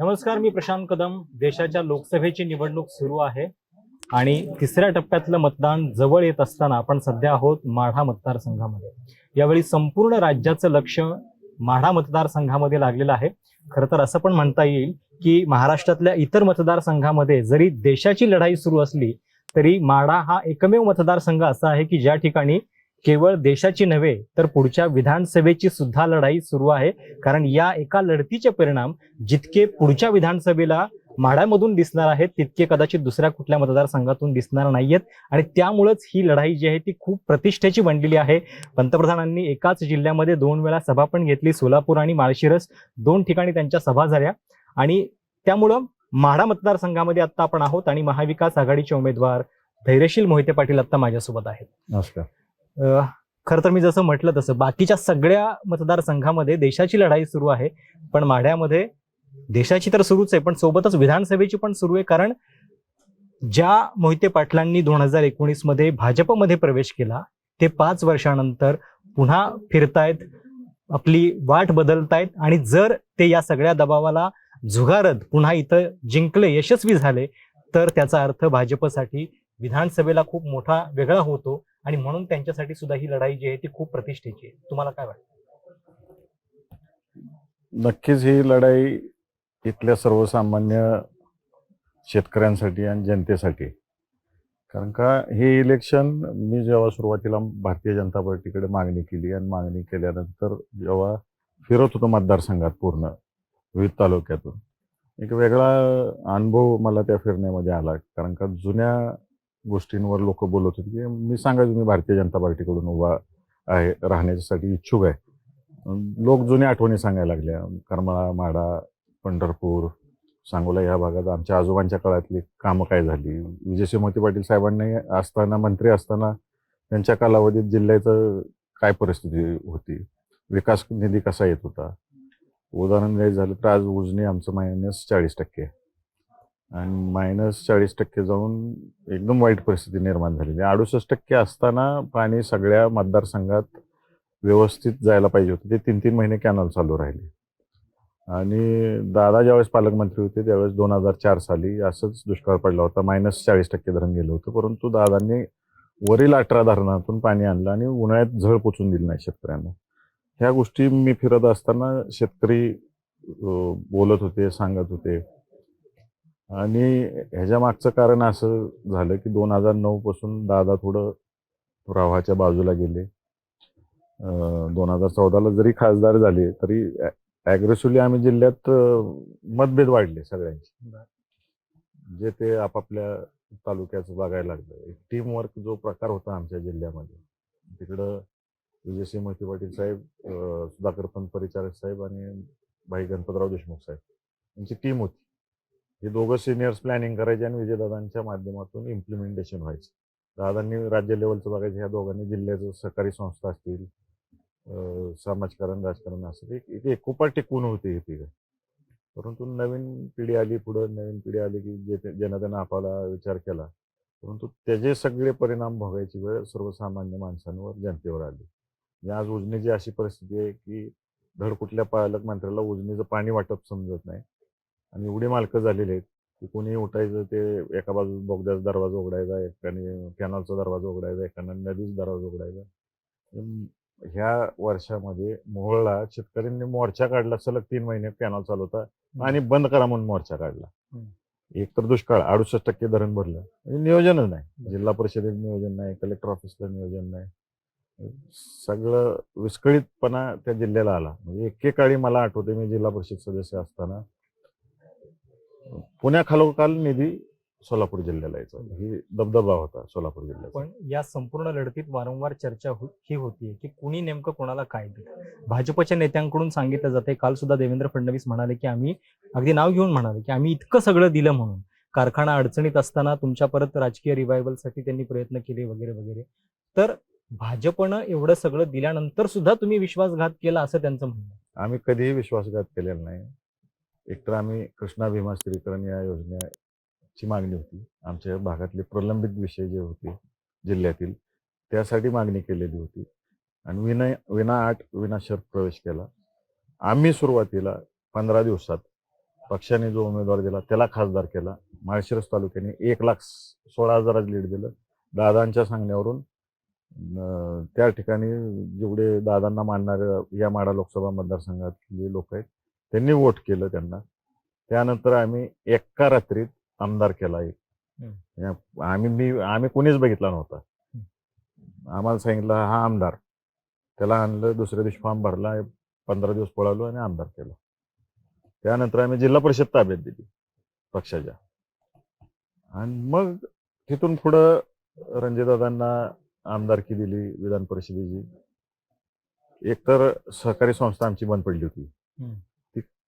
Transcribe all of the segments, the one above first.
नमस्कार मी प्रशांत कदम. देशाच्या लोकसभेची निवडणूक सुरू आहे आणि तिसऱ्या टप्प्यातलं मतदान जवळ येत असताना आपण सध्या आहोत माढा मतदारसंघामध्ये. यावेळी संपूर्ण राज्याचं लक्ष माढा मतदारसंघामध्ये लागलेलं आहे. खरं तर असं पण म्हणता येईल की महाराष्ट्रातल्या इतर मतदारसंघामध्ये जरी देशाची लढाई सुरू असली तरी माढा हा एकमेव मतदारसंघ असा आहे की ज्या ठिकाणी केवळ देशाची नव्हे तर पुढच्या विधानसभेची सुद्धा लढाई सुरू आहे. कारण या एका लढतीचे परिणाम जितके पुढच्या विधानसभेला माढ्यामधून दिसणार आहेत तितके कदाचित दुसऱ्या कुठल्या मतदारसंघातून दिसणार नाहीयेत. आणि त्यामुळेच ही लढाई जी आहे ती खूप प्रतिष्ठेची बनलेली आहे. पंतप्रधानांनी एकाच जिल्ह्यामध्ये दोन वेळा सभा पण घेतली सोलापूर आणि माळशिरस. दोन ठिकाणी त्यांच्या सभा झाल्या. आणि त्यामुळं माढा मतदारसंघामध्ये आता आपण आहोत आणि महाविकास आघाडीचे उमेदवार धैर्यशील मोहिते पाटील आता माझ्यासोबत आहेत. नमस्कार. खरं तर मी जसं म्हटलं तसं बाकीच्या सगळ्या मतदारसंघामध्ये देशाची लढाई सुरू आहे पण माढ्यामध्ये देशाची तर सुरूच आहे पण सोबतच विधानसभेची पण सुरू आहे कारण ज्या मोहिते पाटलांनी दोन हजार एकोणीसमध्ये भाजपमध्ये प्रवेश केला ते पाच वर्षानंतर पुन्हा फिरतायत आपली वाट बदलतायत आणि जर ते या सगळ्या दबावाला झुगारत पुन्हा इथं जिंकले यशस्वी झाले तर त्याचा अर्थ भाजपसाठी विधानसभेला खूप मोठा वेगळा होतो. आणि म्हणून त्यांच्यासाठी सुद्धा ही लढाई जी आहे ती खूप प्रतिष्ठेची आहे. तुम्हाला काय वाटतं? नक्कीच ही लढाई इथल्या सर्वसामान्य शेतकऱ्यांसाठी आणि जनतेसाठी. कारण का हे इलेक्शन मी जेव्हा सुरुवातीला भारतीय जनता पार्टीकडे मागणी केली आणि मागणी केल्यानंतर जेव्हा फिरत होतो मतदारसंघात पूर्ण विविध तालुक्यातून एक वेगळा अनुभव मला त्या फिरण्यामध्ये आला. कारण का जुन्या गोष्टींवर लोक बोलत होते की मी सांगायचो मी भारतीय जनता पार्टीकडून उभा आहे राहण्यासाठी इच्छुक आहे. लोक जुन्या आठवणी सांगायला लागल्या. करमाळा माडा पंढरपूर सांगोला या भागात आमच्या आजोबांच्या काळातली कामं काय झाली? विजय मोती पाटील साहेबांनी असताना मंत्री असताना त्यांच्या कालावधीत जिल्ह्याचं काय परिस्थिती होती? विकास निधी कसा येत होता? उदाहरण द्यायचं झालं तर आज उजनी आमचं मायनस चाळीस टक्के आहे. आणि मायनस चाळीस टक्के जाऊन एकदम वाईट परिस्थिती निर्माण झालेली अडुसष्ट टक्के असताना पाणी सगळ्या मतदारसंघात व्यवस्थित जायला पाहिजे होतं. ते तीन तीन महिने कॅनल चालू राहिले. आणि दादा ज्यावेळेस पालकमंत्री होते त्यावेळेस दोन हजार चार साली असंच दुष्काळ पडला होता. मायनस चाळीस टक्के धरण गेलं होतं. परंतु दादांनी वरील अठरा धरणातून पाणी आणलं आणि उन्हाळ्यात झळ पोचून दिली नाही शेतकऱ्यांना. ह्या गोष्टी मी फिरत असताना शेतकरी बोलत होते सांगत होते. आणि ह्याच्या मागचं कारण असं झालं की दोन हजार नऊ पासून दादा थोडं प्रवाहाच्या बाजूला गेले. दोन हजार चौदाला जरी खासदार झाले तरी ॲग्रेसिव्हली आम्ही जिल्ह्यात मतभेद वाढले सगळ्यांचे. जे ते आपापल्या तालुक्याचं बघायला लागलं. टीम वर्क जो प्रकार होता आमच्या जिल्ह्यामध्ये. तिकडं विजयसिंह मोहिते पाटील साहेब सुधाकर पंत परिचारक साहेब आणि भाई गणपतराव देशमुख साहेब यांची टीम होती. हे दोघं सिनियर्स प्लॅनिंग करायचे आणि विजयदादांच्या माध्यमातून इम्प्लिमेंटेशन व्हायचं. दादांनी राज्य लेवलचं बघायचं ह्या दोघांनी जिल्ह्याचं सहकारी संस्था असतील समाजकारण राजकारण असेल एक एकोपा टिकून होते हे तिघं. परंतु नवीन पिढी आली पुढं नवीन पिढी आली की जे ते- ज्यानं आपला विचार केला परंतु त्याचे सगळे परिणाम भोगायची वेळ सर्वसामान्य माणसांवर जनतेवर आली. आज उजनीची अशी परिस्थिती आहे की धड कुठल्या पालकमंत्र्याला उजनीचं पाणी वाटप समजत नाही. आणि एवढी मालकं झालेली आहेत की कोणी उठायचं ते एका बाजूस बोगद्याचा दरवाजा उघडायचा एकाने कॅनलचा दरवाजा उघडायचा एकाने नदीचा दरवाजा उघडायचा. ह्या वर्षामध्ये मोहोळला शेतकऱ्यांनी मोर्चा काढला सलग तीन महिने कॅनल चालू होता आणि बंद करा म्हणून मोर्चा काढला. एक तर दुष्काळ अडुसष्ट टक्के धरण भरलं. म्हणजे नियोजनच नाही. जिल्हा परिषदेत नियोजन नाही कलेक्टर ऑफिसला नियोजन नाही. सगळं विस्कळीतपणा त्या जिल्ह्याला आला. म्हणजे एकेकाळी मला आठवते मी जिल्हा परिषद सदस्य असताना पुण्याखालोखाल निधी सोलापूर जिल्ह्याला यायचा. ही दबदबा होता सोलापूर जिल्ह्याचा. पण या संपूर्ण लढतीत वारंवार चर्चा हो- ही होतीये की कुणी नेमकं कोणाला काय दिलं भाजपच्या नेत्यांकडून सांगितलं जाते काल सुद्धा देवेंद्र फडणवीस म्हणाले की आम्ही अगदी नाव घेऊन म्हणाले की आम्ही इतकं सगळं दिलं म्हणून. कारखाना अडचणीत असताना तुमच्या परत राजकीय रिवायवलसाठी त्यांनी प्रयत्न केले वगैरे वगैरे. तर भाजपनं एवढं सगळं दिल्यानंतर सुद्धा तुम्ही विश्वासघात केला असं त्यांचं म्हणणं. आम्ही कधीही विश्वासघात केलेला नाही. एकतर आम्ही कृष्णा भीमा स्त्रीकरण या योजनेची मागणी होती. आमच्या भागातले प्रलंबित विषय जे होते जिल्ह्यातील त्यासाठी मागणी केलेली होती. आणि विनय विना आठ विना शर्त प्रवेश केला. आम्ही सुरुवातीला पंधरा दिवसात पक्षाने जो उमेदवार दिला त्याला खासदार केला. माळशिरस तालुक्याने एक लाख सोळा हजारात लीड दिलं. दादांच्या सांगण्यावरून त्या ठिकाणी जेवढे दादांना मानणारे या माडा लोकसभा मतदारसंघातले लोक आहेत त्यांनी वोट केलं त्यांना. त्यानंतर आम्ही एका रात्रीत आमदार केला एक. आम्ही मी आम्ही कोणीच बघितला नव्हता. आम्हाला सांगितलं हा आमदार. त्याला आणलं दुसऱ्या दिवशी फॉर्म भरला पंधरा दिवस पळालो आणि आमदार केला. त्यानंतर आम्ही जिल्हा परिषद ताब्यात दिली पक्षाच्या. आणि मग तिथून पुढं रणजितदादांना आमदारकी दिली विधान परिषदेची. एकतर सहकारी संस्था आमची बंद पडली होती.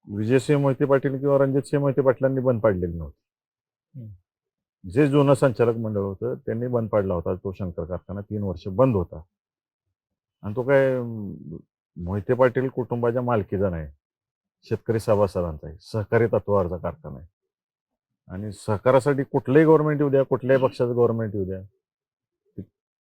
विजयसिंह मोहिते पाटील किंवा रणजितसिंह मोहिते पाटलांनी बंद पाडलेली नव्हती. जे जुनं संचालक मंडळ होतं त्यांनी बंद पाडला होता तो शंकर कारखाना. तीन वर्ष बंद होता. आणि तो काय मोहिते पाटील कुटुंबाच्या मालकीचा नाही. शेतकरी सभासदांचा आहे. सहकारी तत्वावरचा कारखाना आहे. आणि सहकारासाठी कुठलंही गव्हर्नमेंट येऊ द्या कुठल्याही पक्षाचं गव्हर्नमेंट येऊ द्या.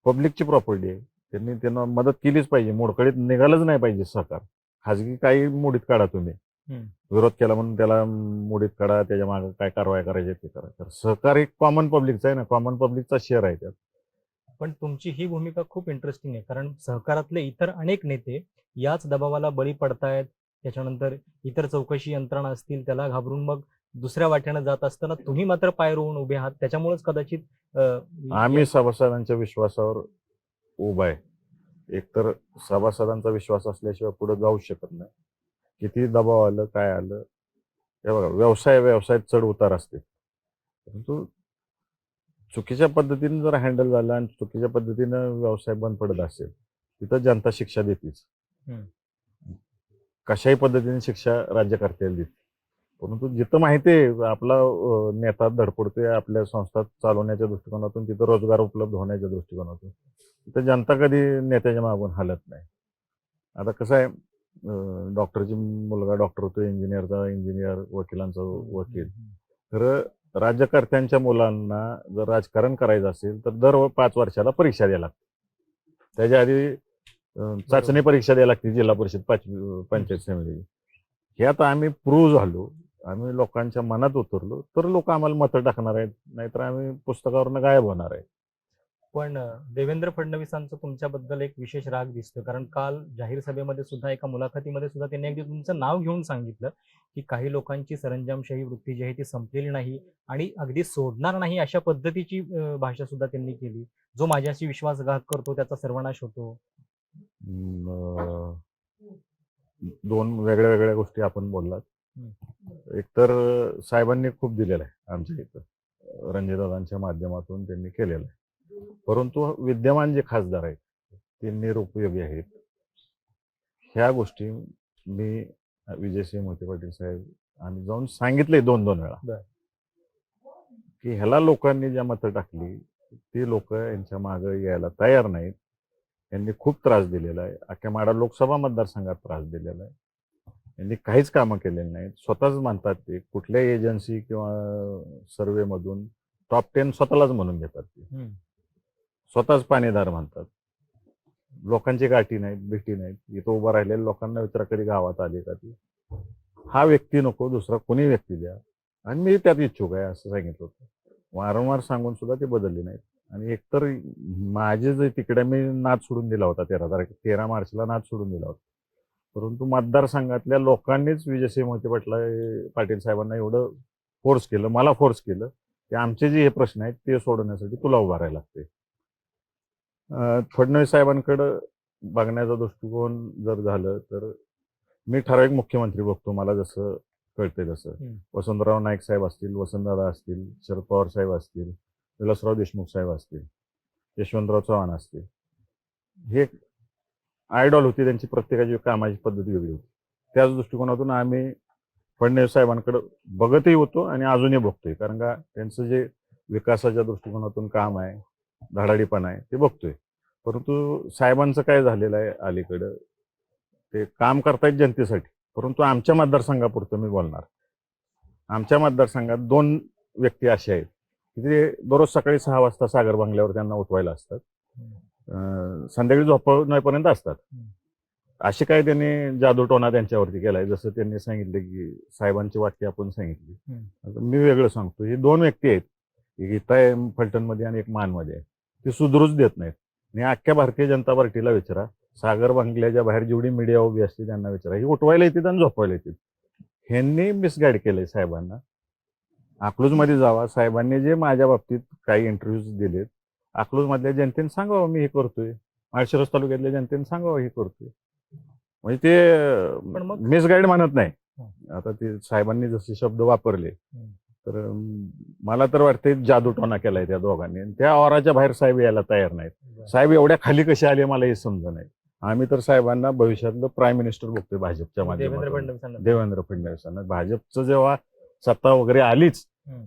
पब्लिकची प्रॉपर्टी आहे. त्यांनी त्यांना मदत केलीच पाहिजे. मोडकळीत निघालंच नाही पाहिजे सहकार. खाजगी काही मोडीत काढा तुम्ही. विरोध केला म्हणून त्याला मोडीत काढा त्याच्यामागे काय कारवाई करायची ते करा. तर सहकार एक कॉमन पब्लिकचा आहे ना कॉमन पब्लिकचा शेअर आहे त्यात. पण तुमची ही भूमिका खूप इंटरेस्टिंग आहे कारण सहकारातले इतर अनेक नेते याच दबावाला बळी पडतायत त्याच्यानंतर इतर चौकशी यंत्रणा असतील त्याला घाबरून मग दुसऱ्या वाट्यानं जात असताना तुम्ही मात्र पाय रोवून उभे आहात त्याच्यामुळेच कदाचित आम्ही सभासदांच्या विश्वासावर उभा आहे. एकतर सभासदांचा विश्वास असल्याशिवाय पुढे जाऊ शकत नाही. किती दबाव आलं काय आलं? हे बघा व्यवसाय व्यवसायात चढ उतार असते. परंतु चुकीच्या पद्धतीने जर हँडल झाला आणि चुकीच्या पद्धतीनं व्यवसाय बंद पडत असेल तिथं जनता शिक्षा देतेच. कशाही पद्धतीने शिक्षा राज्यकर्त्याला देते. परंतु जिथं माहिती आहे आपला नेता धडपडतोय आपल्या संस्था चालवण्याच्या दृष्टिकोनातून तिथं रोजगार उपलब्ध होण्याच्या दृष्टिकोनातून तिथं जनता कधी नेत्याच्या मागून हलत नाही. आता कसं आहे डॉक्टरची मुलगा डॉक्टर होतो इंजिनियरचा इंजिनियर वकिलांचा वकील. तर राज्यकर्त्यांच्या मुलांना जर राजकारण करायचं असेल तर दर पाच वर्षाला परीक्षा द्यायला लागते. त्याच्या आधी चाचणी परीक्षा द्यायला लागते जिल्हा परिषद पाचवी पंचायत समितीची. हे आता आम्ही प्रूव्ह झालो आम्ही लोकांच्या मनात उतरलो तर लोक आम्हाला मतं टाकणार आहेत नाहीतर आम्ही पुस्तकावरनं गायब होणार आहे पण देवेंद्र फडणवीसांचा तुमच्याबद्दल एक विशेष राग दिसतो कारण काल जाहीर सभेमध्ये सुद्धा एका मुलाखतीमध्ये सुद्धा त्यांनी अगदी तुमचं नाव घेऊन सांगितलं की काही लोकांची सरंजामशाही वृत्ती जी आहे ती संपलेली नाही आणि अगदी सोडणार नाही अशा पद्धतीची भाषा सुद्धा त्यांनी केली. जो माझ्याशी विश्वासघात करतो त्याचा सर्वनाश होतो. दोन वेगळ्या वेगळ्या गोष्टी आपण बोललात. एकतर साहेबांनी खूप दिलेलं आहे आमच्या इथं. रणजितदादांच्या माध्यमातून त्यांनी केलेलं आहे. परंतु विद्यमान जे खासदार आहेत ते निरुपयोगी आहेत. ह्या गोष्टी मी विजयसिंह मोहिते पाटील साहेब आम्ही जाऊन सांगितले दोन दोन वेळा. की ह्याला लोकांनी ज्या मतं टाकली ती लोक यांच्या मागे यायला तयार नाहीत. यांनी खूप त्रास दिलेला आहे. अख्ख्या माडा लोकसभा मतदारसंघात त्रास दिलेला आहे. यांनी काहीच कामं केलेली नाहीत. स्वतःच म्हणतात ते. कुठल्याही एजन्सी किंवा सर्वे मधून टॉप टेन स्वतःलाच म्हणून घेतात ते. स्वतःच पाणीदार म्हणतात. लोकांची गाठी नाहीत भेटी नाहीत. इथं उभं राहिलेल्या लोकांना विचारा कधी गावात आले का ती? हा व्यक्ती नको दुसरा कोणी व्यक्ती द्या. आणि मी त्यात इच्छुक आहे असं सांगितलं होतं. वारंवार सांगून सुद्धा ते बदलले नाहीत. आणि एकतर माझे जे तिकडे मी नाद सोडून दिला होता तेरा तारखे तेरा मार्चला नाद सोडून दिला होता. परंतु मतदारसंघातल्या लोकांनीच विजयसिंह मोहिते पाटला पाटील साहेबांना एवढं फोर्स केलं मला फोर्स केलं की आमचे जे हे प्रश्न आहेत ते सोडवण्यासाठी तुला उभा राहायला लागते फडणवीस साहेबांकडं बघण्याचा दृष्टिकोन जर झालं तर मी ठराविक मुख्यमंत्री बघतो मला जसं कळते तसं. वसंतराव नाईक साहेब असतील वसंतदादा असतील शरद पवार साहेब असतील विलासराव देशमुख साहेब असतील यशवंतराव चव्हाण असतील. हे आयडॉल होती त्यांची प्रत्येकाची कामाची पद्धत वेगळी होती. त्याच दृष्टिकोनातून आम्ही फडणवीस साहेबांकडे बघतही होतो आणि अजूनही बघतोय. कारण का त्यांचं जे विकासाच्या दृष्टिकोनातून काम आहे धडाडीपणा आहे ते बघतोय. परंतु साहेबांचं काय झालेलं आहे अलीकडं ते काम करतायत जनतेसाठी. परंतु आमच्या मतदारसंघापुरतं मी बोलणार. आमच्या मतदारसंघात दोन व्यक्ती असे आहेत की ते दररोज सकाळी सहा वाजता सागर बंगल्यावर त्यांना उठवायला असतात. संध्याकाळी झोपण्यापर्यंत असतात. असे काय त्यांनी जादूटोणा त्यांच्यावरती केलाय जसं त्यांनी सांगितलं की साहेबांची वाक्य आपण सांगितली. मी वेगळं सांगतो. हे दोन व्यक्ती आहेत एक इथं फलटणमध्ये आणि एक मानमध्ये आहे. ते सुधरूच देत नाहीत. आणि अख्ख्या भारतीय जनता पार्टीला विचारा. सागर बंगल्याच्या बाहेर जेवढी मीडिया उभी असते त्यांना विचारा. ही उठवायला येतात आणि झोपवायला येतात ह्यांनी मिसगाईड केलंय साहेबांना. अकलूजमध्ये जावा. साहेबांनी जे माझ्या बाबतीत काही इंटरव्ह्यूज दिलेत अकलूजमधल्या जनतेने सांगावं मी हे करतोय. माळशिरस तालुक्यातल्या जनतेने सांगावं हे करतोय. म्हणजे ते मिसगाईड म्हणत नाही. आता ते साहेबांनी जसे शब्द वापरले. तर मला तर वाटते जादूटोणा केलाय त्या दोघांनी. त्या औराच्या बाहेर साहेब यायला तयार नाहीत. साहेब एवढ्या खाली कसे आले मला हे समज नाही. आम्ही तर साहेबांना भविष्यातलं प्राईम मिनिस्टर बघतोय भाजपच्या देवेंद्र माध्यमातून. देवेंद्र फडणवीसांना. भाजपचं जेव्हा सत्ता वगैरे आलीच.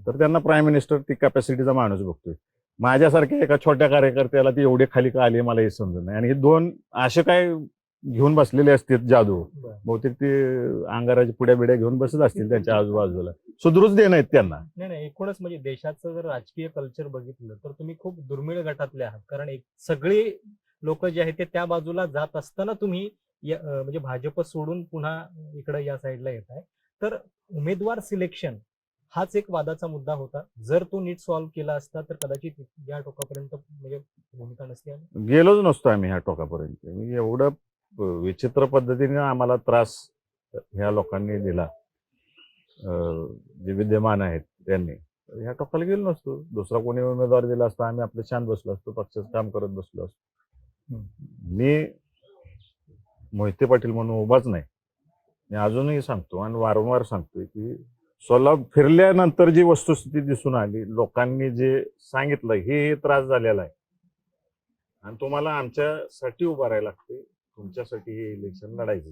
तर त्यांना प्राईम मिनिस्टर ती कॅपॅसिटीचा माणूस बघतोय. माझ्यासारख्या एका छोट्या कार्यकर्त्याला ती एवढे खाली का आले मला हे समजत नाही. आणि हे दोन असे काय घेऊन बसलेले असतील जादू. बहुतेक ते अंगाराच्या पुड्या बिड्या घेऊन बसत असतील त्यांच्या आजूबाजूला. सुधरूच दे नाहीत त्यांना. नाही नाही एकूणच म्हणजे देशाचं जर राजकीय कल्चर बघितलं तर तुम्ही खूप दुर्मिळ गटातले आहात. कारण एक सगळे लोक जे आहेत ते त्या बाजूला जात असताना तुम्ही म्हणजे भाजप सोडून पुन्हा इकडे या साईडला येत आहे. तर उमेदवार सिलेक्शन हाच एक वादाचा मुद्दा होता. जर तो नीट सॉल्व्ह केला असता तर कदाचित या टोकापर्यंत म्हणजे भूमिका नसती गेलोच नसतो आम्ही ह्या टोकापर्यंत. एवढं विचित्र पद्धतीने आम्हाला त्रास ह्या लोकांनी दिला. जे विद्यमान आहेत त्यांनी. तर ह्या टोकाला गेलो नसतो. दुसरा कोणी उमेदवार दिला असता आम्ही आपलं छान बसलो असतो पक्षाचं काम करत बसलो असतो. मी मोहिते पाटील म्हणून उभाच नाही. मी अजूनही सांगतो आणि वारंवार सांगतोय की सोलापूर फिरल्यानंतर जी वस्तुस्थिती दिसून आली लोकांनी जे सांगितलं हे हे त्रास झालेला आहे. आणि तुम्हाला आमच्यासाठी उभा राहायला लागते तुमच्यासाठी हे इलेक्शन लढायचं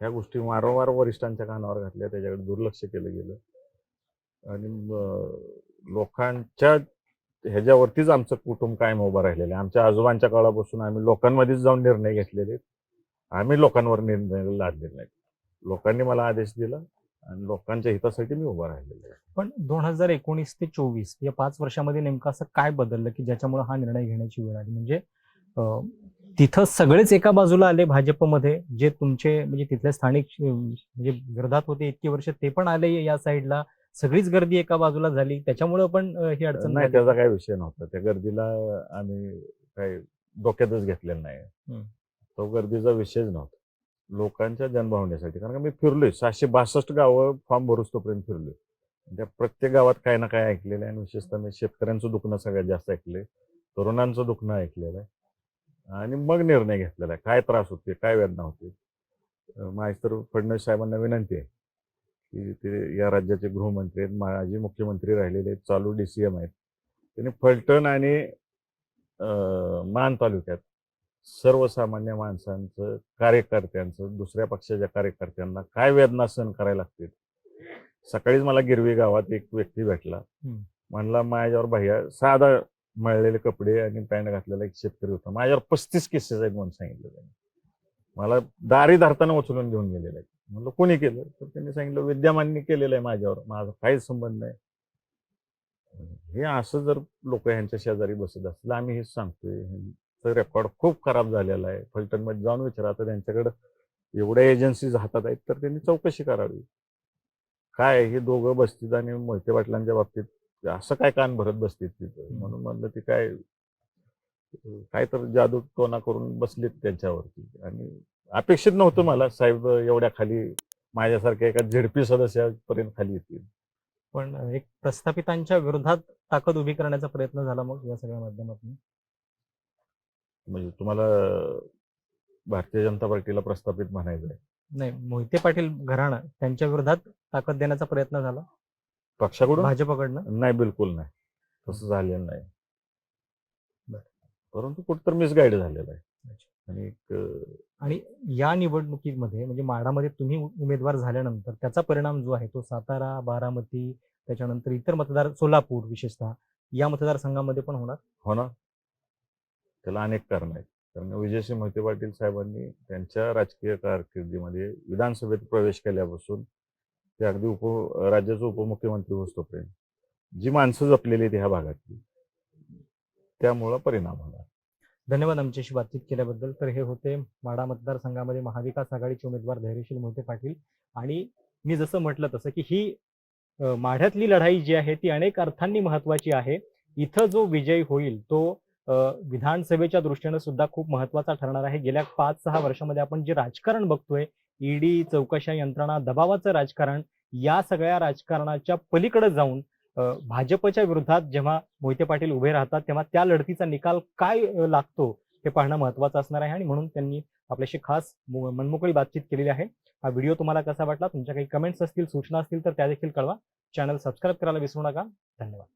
ह्या गोष्टी वारंवार वरिष्ठांच्या कानावर घातल्या त्याच्याकडे दुर्लक्ष केलं गेलं. आणि लोकांच्या ह्याच्यावरतीच आमचं कुटुंब कायम उभं राहिलेलं आहे. आमच्या आजोबांच्या काळापासून आम्ही लोकांमध्येच जाऊन निर्णय घेतलेले आहेत. आम्ही लोकांवर निर्णय लादलेले नाहीत. लोकांनी मला आदेश दिला आणि लोकांच्या हितासाठी मी उभा राहिलेलो आहे. पण दोन हजार एकोणीस ते चोवीस या पाच वर्षामध्ये नेमकं असं काय बदललं की ज्याच्यामुळे हा निर्णय घेण्याची वेळ आली? म्हणजे तिथं सगळेच एका बाजूला आले भाजपमध्ये जे तुमचे म्हणजे तिथले स्थानिक म्हणजे विरोधात होते इतकी वर्ष ते पण आले या साईडला. सगळीच गर्दी एका बाजूला झाली. त्याच्यामुळे पण ही अडचण नाही. त्याचा काही विषय नव्हता. त्या गर्दीला आम्ही काही डोक्यातच घेतलेलं नाही. तो गर्दीचा विषयच नव्हता. लोकांच्या जनभावनेसाठी. कारण का मी फिरलोय. सहाशे बासष्ट गावं फॉर्म भरूच तोपर्यंत फिरलोय. त्या प्रत्येक गावात काही ना काय ऐकलेलं आहे. आणि विशेषतः मी शेतकऱ्यांचं दुखणं सगळ्यात जास्त ऐकलंय. तरुणांचं दुखणं ऐकलेलं आहे. आणि मग निर्णय घेतलेला आहे. काय त्रास होते काय वेदना होते तर फडणवीस साहेबांना विनंती आहे की ते या राज्याचे गृहमंत्री आहेत माजी मुख्यमंत्री राहिलेले आहेत चालू डी सी एम आहेत. त्यांनी फलटण आणि मान तालुक्यात सर्वसामान्य माणसांचं कार्यकर्त्यांचं दुसऱ्या पक्षाच्या कार्यकर्त्यांना काय वेदना सहन करायला लागते सकाळीच मला गिरवी गावात एक व्यक्ती भेटला. म्हणला माझ्यावर भैया साधा मळलेले कपडे आणि पॅन्ट घातलेला एक शेतकरी होता. माझ्यावर पस्तीस केसेस आहेत म्हणून सांगितलं त्यांनी. मला दारी धरताना उचलून घेऊन गेलेले म्हणलं कोणी केलं? तर त्यांनी सांगितलं विद्यमाननी केलेलं आहे माझ्यावर. माझा काहीच संबंध नाही. हे असं जर लोक ह्यांच्या शेजारी बसत असतील आम्ही हेच सांगतोय. ह्यांचं रेकॉर्ड खूप खराब झालेला आहे. फलटणमध्ये जाऊन विचारा तर त्यांच्याकडं एवढ्या एजन्सीज हातात आहेत तर त्यांनी चौकशी करावी. काय हे दोघं बसतील आणि मोहिते पाटलांच्या बाबतीत असं काय कान भरत बसतील तिथं? म्हणून म्हणलं ते काय काय तर जादू टोना करून बसलेत त्यांच्यावरती. आणि अपेक्षित नव्हतं मला साहेब एवढ्या खाली माझ्यासारख्या एका झेडपी सदस्यापर्यंत खाली येतील. पण एक प्रस्थापितांच्या विरोधात ताकद उभी करण्याचा प्रयत्न झाला मग या सगळ्या माध्यमातून? म्हणजे तुम्हाला भारतीय जनता पार्टीला प्रस्थापित म्हणायचं आहे नाही मोहिते पाटील घराणं त्यांच्या विरोधात ताकद देण्याचा प्रयत्न झाला? पक्षाकडून? भाजपकडनं? नाही बिलकुल नाही. तसं झालेलं नाही. परंतु कुठं मिसगाईड झालेलं आहे. आणि एक आणि या निवडणुकीमध्ये म्हणजे माढामध्ये तुम्ही उमेदवार झाल्यानंतर त्याचा परिणाम जो आहे तो सातारा बारामती त्याच्यानंतर इतर मतदार सोलापूर विशेषतः या मतदारसंघामध्ये पण होणार? हो ना. त्याला अनेक कारण आहेत. कारण विजयसिंह मोहिते पाटील साहेबांनी त्यांच्या राजकीय कारकिर्दीमध्ये विधानसभेत प्रवेश केल्यापासून ते अगदी उप राज्याचे उपमुख्यमंत्री होतोपर्यंत जी माणसं जपलेली आहेत ह्या भागातली. त्यामुळं परिणाम होणार. धन्यवाद आमच्याशी बातचीत केल्याबद्दल. तर हे होते माढा मतदारसंघामध्ये महाविकास आघाडीचे उमेदवार धैर्यशील मोहिते पाटील. आणि मी जसं म्हटलं तसं की ही माढ्यातली लढाई जी आहे ती अनेक अर्थांनी महत्वाची आहे. इथं जो विजय होईल तो विधानसभेच्या दृष्टीनं सुद्धा खूप महत्त्वाचा ठरणार आहे. गेल्या पाच सहा वर्षामध्ये आपण जे राजकारण बघतोय ईडी चौकशा यंत्रणा दबावाचं राजकारण या सगळ्या राजकारणाच्या पलीकडे जाऊन भाजपच्या विरोधात जेव्हा मोहिते पाटील उभे राहतात तेव्हा त्या लढतीचा निकाल काय लागतो हे पाहणं महत्वाचं असणार आहे आणि म्हणून त्यांनी आपल्याशी खास मनमोकळी बातचीत केलेली आहे. हा व्हिडिओ तुम्हाला कसा वाटला तुमच्या काही कमेंट्स असतील सूचना असतील तर त्या देखील कळवा. चॅनल सबस्क्राईब करायला विसरू नका. धन्यवाद.